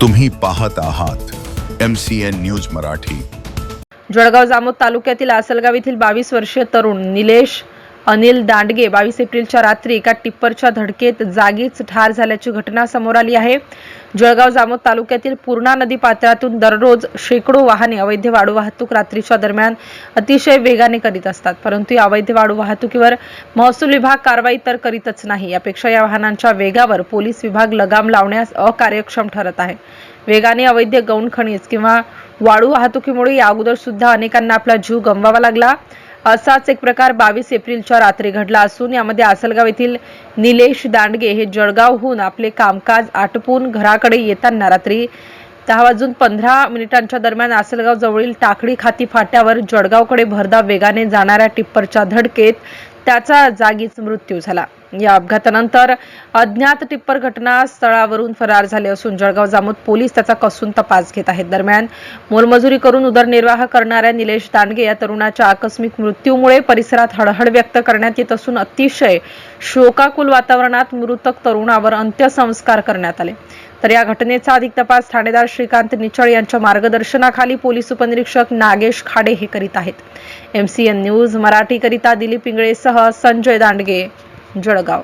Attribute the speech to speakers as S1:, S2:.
S1: तुम्ही पाहत आहात M C N news Marathi.
S2: Jalgaon Jamod तालुक्यातील आसलगाव येथील बावीस वर्षीय तरुण निलेश अनिल दांडगे बावीस एप्रिलच्या रात्री एका टिप्परच्या धडकेत जागीच ठार झाल्याची घटना समोर आली आहे. जळगाव जामोद तालुक्यातील पूर्णा नदी पात्रातून दररोज शेकडो वाहने अवैध वाळू वाहतूक रात्रीच्या दरम्यान अतिशय वेगाने करीत असतात. परंतु या अवैध वाळू वाहतुकीवर महसूल विभाग कारवाई तर करीतच नाही. यापेक्षा या वाहनांच्या वेगावर पोलीस विभाग लगाम लावण्यास अकार्यक्षम ठरत आहे. वेगाने अवैध गौण खनिज किंवा वाळू वाहतुकीमुळे या अगोदर सुद्धा अनेकांना आपला जीव गमवावा लागला. असाच एक प्रकार बावीस एप्रिलच्या रात्री घडला असून यामध्ये आसलगाव येथील निलेश दांडगे हे जळगावहून आपले कामकाज आटपून घराकडे येताना रात्री दहा वाजून पंधरा मिनिटांच्या दरम्यान आसलगाव जवळील टाकडी खाती फाट्यावर जळगावकडे भरधाव वेगाने जाणाऱ्या टिप्परच्या धडकेत त्याचा जागीच मृत्यू झाला. या अपघातानंतर अज्ञात टिप्पर घटनास्थळावरून फरार झाले असून जळगाव जामोद पोलीस त्याचा कसून तपास घेत आहेत. दरम्यान मोलमजुरी करून उदरनिर्वाह करणाऱ्या निलेश दांडगे या तरुणाच्या आकस्मिक मृत्यूमुळे परिसरात हळहळ व्यक्त करण्यात येत असून अतिशय शोकाकुल वातावरणात मृतक तरुणावर अंत्यसंस्कार करण्यात आले. तर या घटनेचा अधिक तपास ठाणेदार श्रीकांत निचळ यांच्या मार्गदर्शनाखाली पोलीस उपनिरीक्षक नागेश खाडे हे करीत आहेत. एमसीएन न्यूज मराठीकरिता दिलीप इंगळेसह संजय दांडगे जळगाव